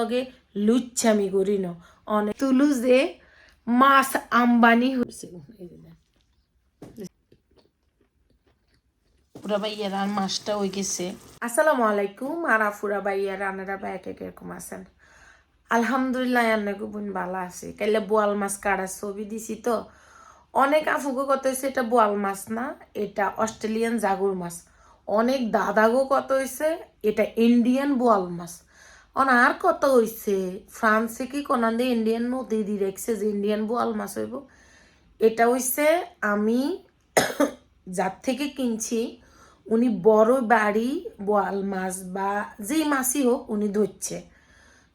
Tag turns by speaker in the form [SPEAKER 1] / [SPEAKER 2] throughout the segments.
[SPEAKER 1] লগে লুচ্ছামি করি ন। অনেক তুলুজে মাছ আম্বানি হয়েছে হয়ে আসসালামু আলাইকুম, আর এক এরকম আছেন। আলহামদুলিল্লাহ আন্নাকে বোন ভালো আছে। কাইলে বোয়াল মাছ কাটার ছবি দিছি তো। অনেক আফুগো কত হয়েছে এটা বোয়াল মাছ না, এটা অস্ট্রেলিয়ান জাগুর মাছ। অনেক দাদাগো কত হয়েছে এটা ইন্ডিয়ান বোয়াল মাছ। অন আর কত হয়েছে ফ্রান্সে কি কোনান ইন্ডিয়ান নদী দিয়ে রেখছে যে ইন্ডিয়ান বোয়াল মাছ হইব? এটা হইছে আমি যার থেকে কিনছি, উনি বড় বাড়ি বোয়াল মাছ বা যেই মাছই হোক উনি ধরছে।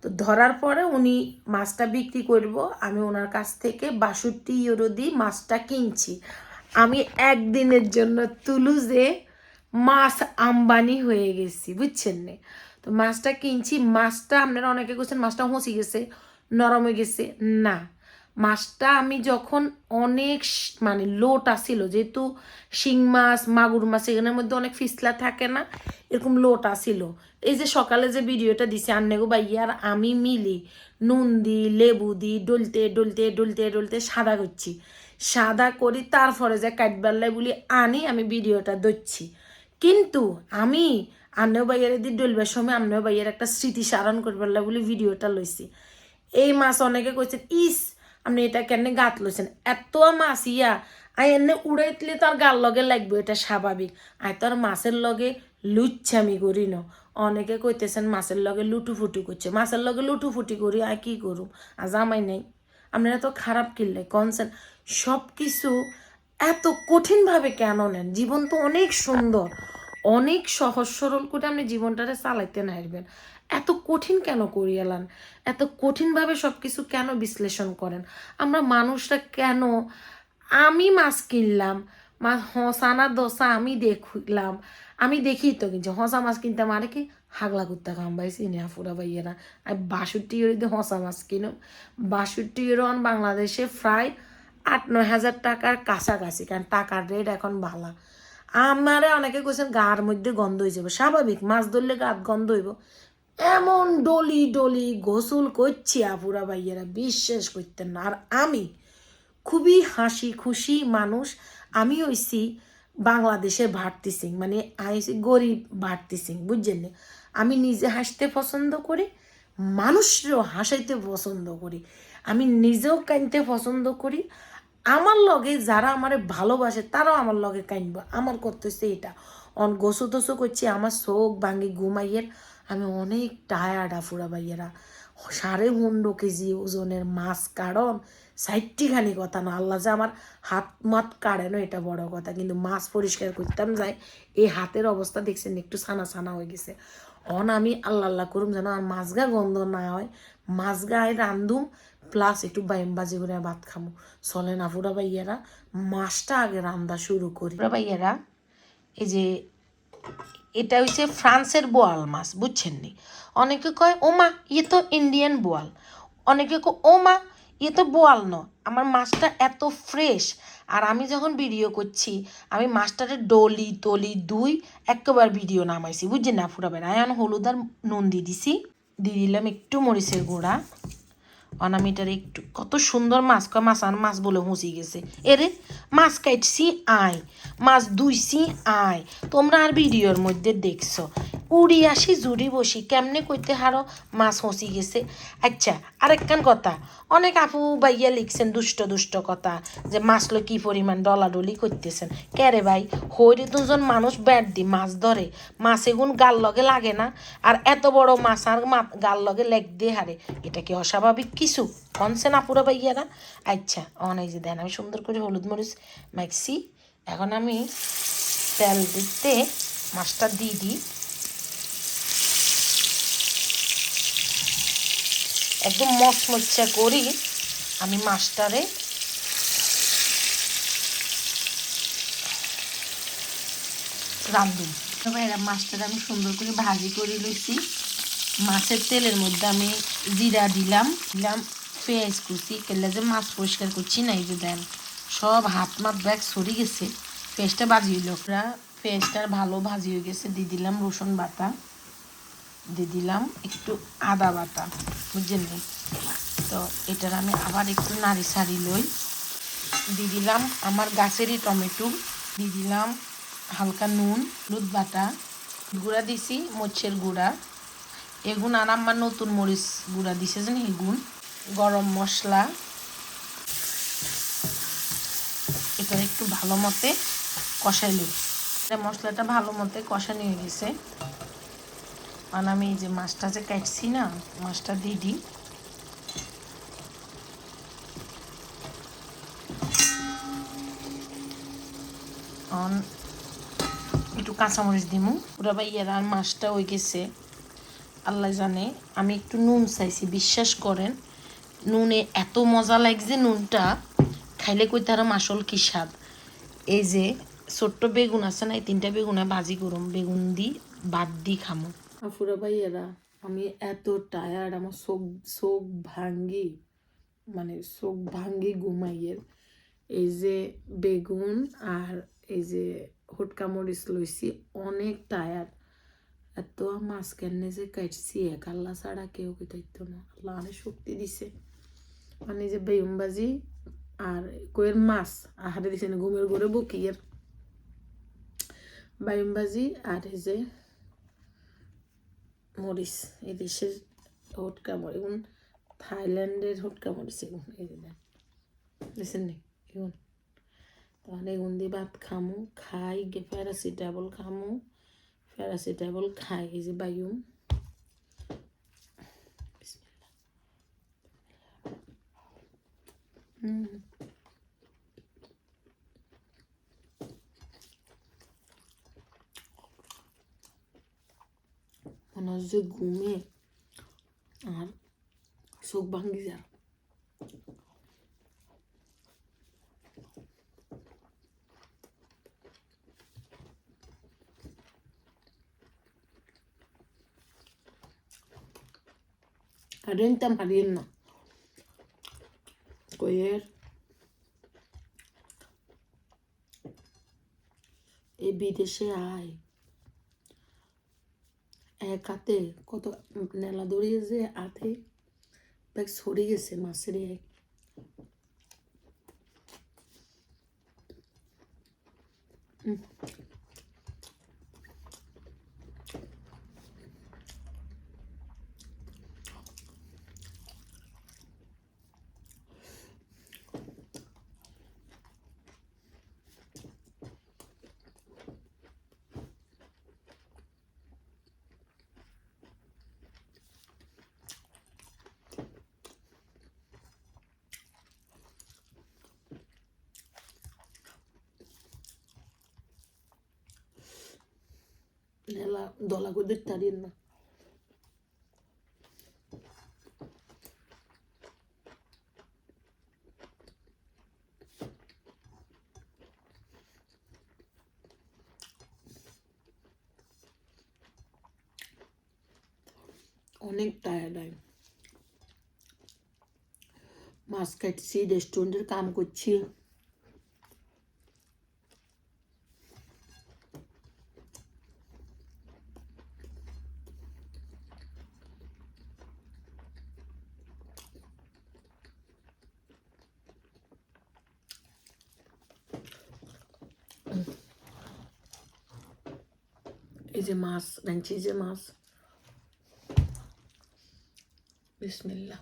[SPEAKER 1] তো ধরার পরে উনি মাছটা বিক্রি করব, আমি ওনার কাছ থেকে বাষট্টি ইউরো দিয়ে মাছটা কিনছি। আমি একদিনের জন্য তুলুজে মাছ আম্বানি হয়ে গেছি, বুঝছেন নে? তো মাছটা কিনছি, মাছটা আপনারা অনেকে করছেন মাছটা হসি গেছে, নরম হয়ে গেছে। না, মাছটা আমি যখন অনেক মানে লোট আসিল যেহেতু শিং মাছ, মাগুর মাছ এখানের মধ্যে অনেক ফিসলা থাকে না, এরকম লোট আসিল এই যে সকালে যে ভিডিওটা দিছে আন্নেগো আর আমি মিলি নুন দি, লেবু দি, ডলতে ডলতে ডলতে ডলতে সাদা করছি। সাদা করি, তারপরে যে কাটবাল্লাই বলি আনি আমি ভিডিওটা ধরছি। কিন্তু আমি আন্নেও ভাইয়ার দি ডলবার সময় আন্নেও ভাইয়ার একটা স্মৃতি সারণ করবার বলে ভিডিওটা লইছি। এই মাছ অনেকে কইছেন, ইস, আপনি এটা কেন গাত লইছেন? এত মাছ ইয়া, আই এনে উড়াইতলে তার গার লগে লাগবে, এটা স্বাভাবিক। আই তো আর মাছের লগে লুচ্ছামি করি ন। অনেকে কইতেছেন মাছের লগে লুটুফুটি করছে। মাছের লগে লুটুফুটি করি আর কি করুম? আর জামাই নাই। আপনারা তো খারাপ কিনলে কনসেন। সব কিছু এত কঠিনভাবে কেন নেন? জীবন তো অনেক সুন্দর। অনেক সহজ সরল করে আপনি জীবনটারে চালাইতে নাইবেন এত কঠিন কেন করিয়ালান এত কঠিনভাবে সব কিছু কেন বিশ্লেষণ করেন? আমরা মানুষরা কেন? আমি মাছ কিনলাম মাছ হসানা দশা আমি দেখলাম। আমি দেখি তো কিনছি হসা মাছ কিনতাম আরে কি? হাগলা কুত্তা কামবাইছি নিয়া ফুরা ভাইয়েরা আর বাষট্টি ইউরোতে হসা মাছ কিনো বাষট্টি ইউরো বাংলাদেশে প্রায় আট, নয় হাজার টাকার কাছাকাছি, কারণ টাকার রেট এখন ভালো আমারে অনেকে কইছেন গার মধ্যে গন্ধ হয়ে যাবে স্বাভাবিক, মাছ ধরলে গাত গন্ধ হইব। এমন ডলি ডলি গোসল করছি আপুরা ভাইয়েরা, বিশ্বাস করতেন না। আর আমি খুবই হাসি খুশি মানুষ, আমি হইছি বাংলাদেশের ভারতী সিং মানে হইছি গরিব ভারতী সিং, বুঝছেন? আমি নিজে হাসতে পছন্দ করি, মানুষেরও হাসাইতে পছন্দ করি। আমি নিজেও কাইনতে পছন্দ করি আমার লগে যারা আমার ভালোবাসে, তারাও আমার লগে কাইনব। আমার করতেছে এটা অন গোসু তোসু করছি, আমার চোখ ভাঙি ঘুমাইয়ের আমি অনেক টায়ার্ড আফুরা ভাইয়েরা। সাড়ে হুন্ডো কেজি ওজনের মাছ, কারণ সাইটটিখানি কথা না, আল্লাহ যে আমার হাত মাত কাড়ে না এটা বড় কথা, কিন্তু মাছ পরিষ্কার করতাম যাই, এই হাতের অবস্থা দেখছেন, একটু ছানা ছানা হয়ে গেছে। অন আমি আল্লাহ আল্লাহ করুম যেন আর মাছগা গন্ধ না হয় মাছগায় রান্ধুম প্লাস একটু বাজি করে ভাত খামু। চলে না ফুরা ভাইয়ারা, মাছটা আগে রান্না শুরু করি। ভাইয়ারা, এই যে এটা হচ্ছে ফ্রান্সের বোয়াল মাছ, বুঝছেন নি? অনেকে কয়, ওমা ইয়ে তো ইন্ডিয়ান বোয়াল। অনেকে কয়, ওমা ইয়ে তো বোয়াল ন আমার মাছটা এত ফ্রেশ। আর আমি যখন ভিডিও করছি, আমি মাছটারে ডলি তলি দুই একবার ভিডিও নামাইছি, বুঝছেন না, ফুরাবেন? আয়ান হলুদ আর নুন দিয়ে দিছি। দিয়ে দিলাম একটু মরিচের গুঁড়া। অনামিটার একটু, কত সুন্দর মাছ, কয় মাছ আর মাছ বলে হুঁচি গেছে। এরে, মাছ কাটছি আয় মাছ দুইছি আয় তোমরা আর ভিডিওর মধ্যে দেখছ। উড়ি আসি, জুড়ি বসি। কেমনে কইতে হারো? মাছ হুঁচি গেছে। আচ্ছা আরেকখান কথা। অনেক আপু বাইয়া লিখছেন দুষ্ট দুষ্ট কথা যে মাছলো কি পরিমাণ ডলাডলি করতেছেন। কেরে ভাই? হইরে দুজন মানুষ ব্যাট দি, মাছ ধরে। মাছ এগুন গাল লগে লাগে না। আর এত বড় মাছ আর গাল লগে লেগ দিয়ে হারে। এটা কি অস্বাভাবিক কিছু? কনসেন আপুরা ভাইয়ারা? আচ্ছা অনেক যে দেন, আমি সুন্দর করে হলুদ মরিচ মাখছি। এখন আমি তেল দিতে মাছটা দিয়ে দিই। একদম মচমচা করি, আমি মাছটারে রান্ধুম তবে এরা মাছটারে আমি সুন্দর করে ভাজি করে লইছি। মাছের তেলের মধ্যে আমি জিরা দিলাম দিলাম পেঁয়াজ কুচি কেলে যে মাছ পরিষ্কার করছি না, এই যে দেন, সব হাত মাত ব্যাগ সরি গেছে। পেঁয়াজটা ভাজি হইল। পেঁয়াজটা ভালো ভাজি হয়ে গেছে, দিয়ে দিলাম রসুন বাটা। দিয়ে দিলাম একটু আদা বাটা বুঝলেন? তো এটার আমি আবার একটু নাড়ি সারি লই। দিয়ে দিলাম আমার গাছেরই টমেটো, দিয়ে দিলাম হালকা নুন দুধ বাটা, গুঁড়া দিছি মরিচের গুঁড়া। এগুন আর আমার নতুন মরিচ গুঁড়া দিছে যেন এগুন গরম মশলা। এটা একটু ভালো মতে কষাইলো মশলাটা ভালো মতে কষানো হয়ে গেছে। কারণ আমি যে মাছটা যে কাটছি না, মাছটা দিয়ে দিই। একটু কাঁচামরিচ দিমু। পুরা ভাইয়ার আর মাছটা হয়ে গেছে। আল্লাহ জানে, আমি একটু নুন চাইছি, বিশ্বাস করেন, নুনে এত মজা লাগছে নুনটা, খাইলে কই তারা মাসল কি স্বাদ। এই যে ছোট্ট বেগুন আছে না, এই তিনটা বেগুনে ভাজি করুম, বেগুন দি বাদ দি খামো। আফুরা ভাইয়ারা আমি এত টায়ার্ড আমার চোখ চোখ ভাঙ্গি মানে চোখ ভাঙ্গি ঘুমাইয়ের। এই যে বেগুন আর এই যে হুটকা মরিচ লইছি, অনেক টায়ার্ড এত মাছ কেনে যে কাটছি, এক আল্লাহ ছাড়া কেউ কইতাইতো না। আল্লাহ অনেক শক্তি দিছে। মানে যে বেগুন বাজি আর কইয়ের মাছ, আহারে দিছে না ঘুমের ঘরে বকিয়ের। বাইম ভাজি আর এই যে মরিচ, এই দেশের হটকা মরিচ এগুন থাইল্যান্ডের হটকা মরিচ, এগুন, এই দেন দেখছেন নি? এগুন। তাহলে এগুন দিয়ে ভাত খামু, খাই, গে, প্যারাসিটামল খামু, প্যারাসিটামল খাই, এই যে বায়ুম। হুম মনে হচ্ছে যে ঘুমে আর চোখ ভাঙ্গি যা Renta Marina. কইয়ের এই বিদেশে আয় এক কত নেলা দড়িয়েছে হাতে ব্যাগ সরে গেছে মাছের এক। নেলা দলা করে দেখতে পারি না অনেক টায়ার্ড আই মাছ কাটছি রেস্টুরেন্টের কাম করছি এই যে মাছ রাঁধছি যে মাছ বিসমিল্লা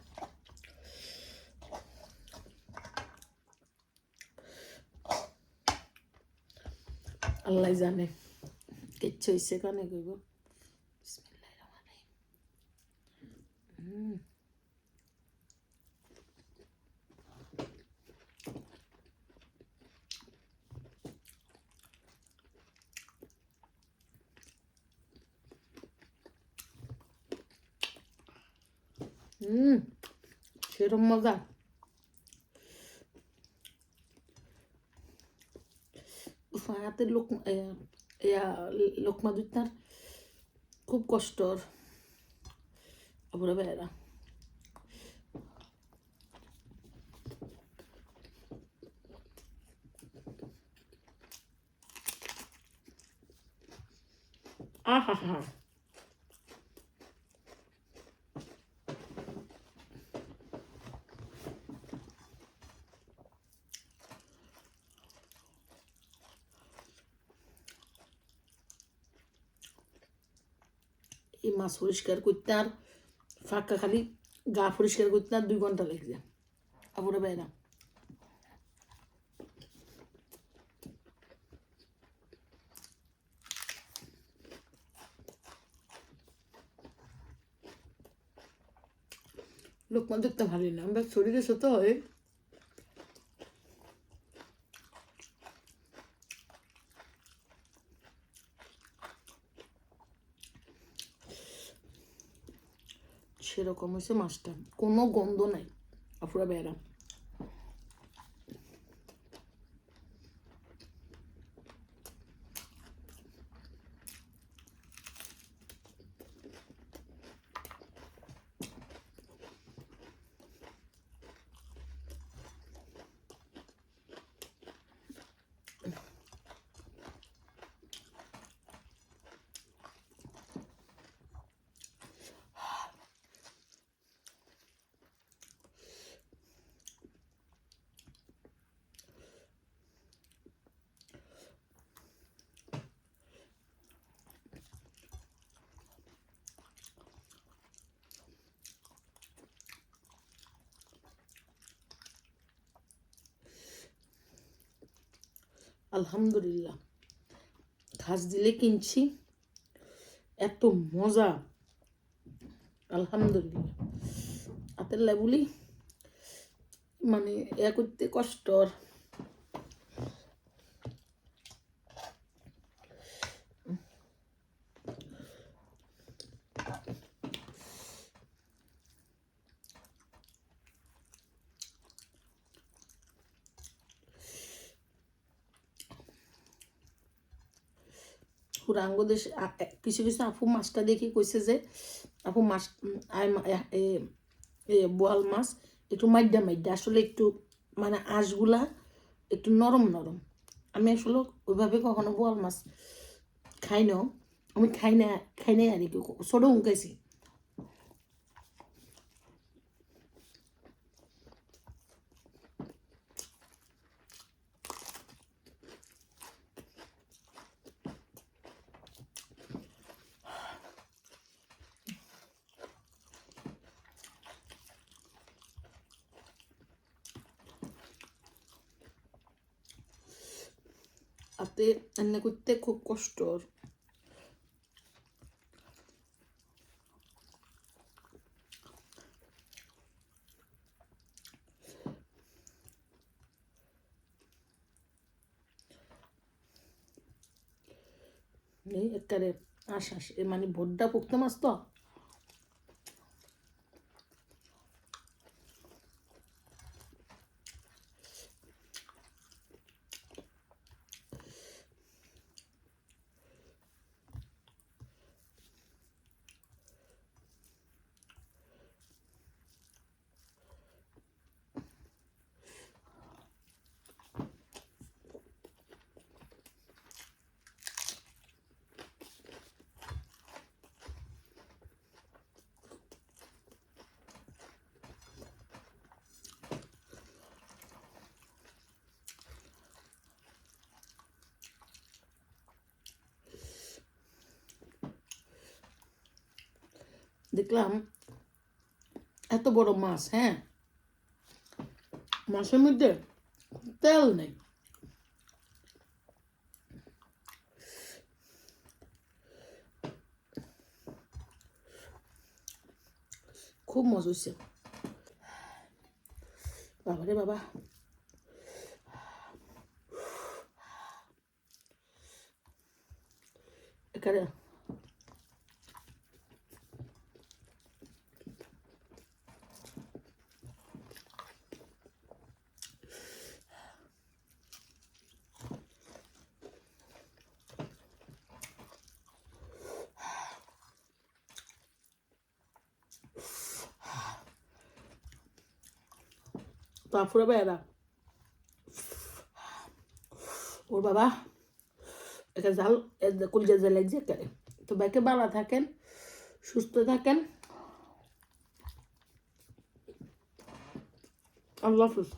[SPEAKER 1] আল্লাহ জানে কিচ্ছু হয়েছে কানে কইব বিসমিল্লাহ রহমান হুম হুম সেরম মজা হাতের লোক লোকমা দুটার খুব কষ্টর আবুরা বেড়া আহা হা এই মাছ পরিষ্কার করতে আর ফাঁকা খালি গা পরিষ্কার করতে আর দুই ঘণ্টা লেগে যায়। আপুরা বাইরা লোকমান দেখতে ভালোই না। আমরা শরীরে তো হয়। সেরকম হয়েছে মাছটা। কোনো গন্ধ নাই আপুরা বেড়া আলহামদুলিল্লাহ। ঘাস দিলে কিনছি। এত মজা। আলহামদুলিল্লাহ। হাতের লেবুলি মানে এ করতে কষ্টর পুরাঙ্গ দেশ কিছু কিছু আপু মাছটা দেখি কইছে যে আপু মাছ বোয়াল মাছ একটু মাইডা মাইডা আসলে একটু মানে আঁশগুলা একটু নরম নরম। আমি আসলে ওইভাবে কখনো বোয়াল মাছ খাই না আমি খাই না খাই নাই আর কি ছোটো খাইছি। হাতে রান্না করতে খুব কষ্ট এই আশ্বাস এ মানে ভোটটা পোক্ত মাছ তো? দেখলাম এত বড় মাছ হ্যাঁ মাছের মধ্যে তেল নেই খুব মজা হচ্ছে বাবা রে বাবা এখানে তারপরে বেড়া ওর বাবা, একটা জাল কলিজা জাল লাগছে একেবারে তো ব্যাকে ভালো থাকেন, সুস্থ থাকেন। আল্লাহ হাফিজ।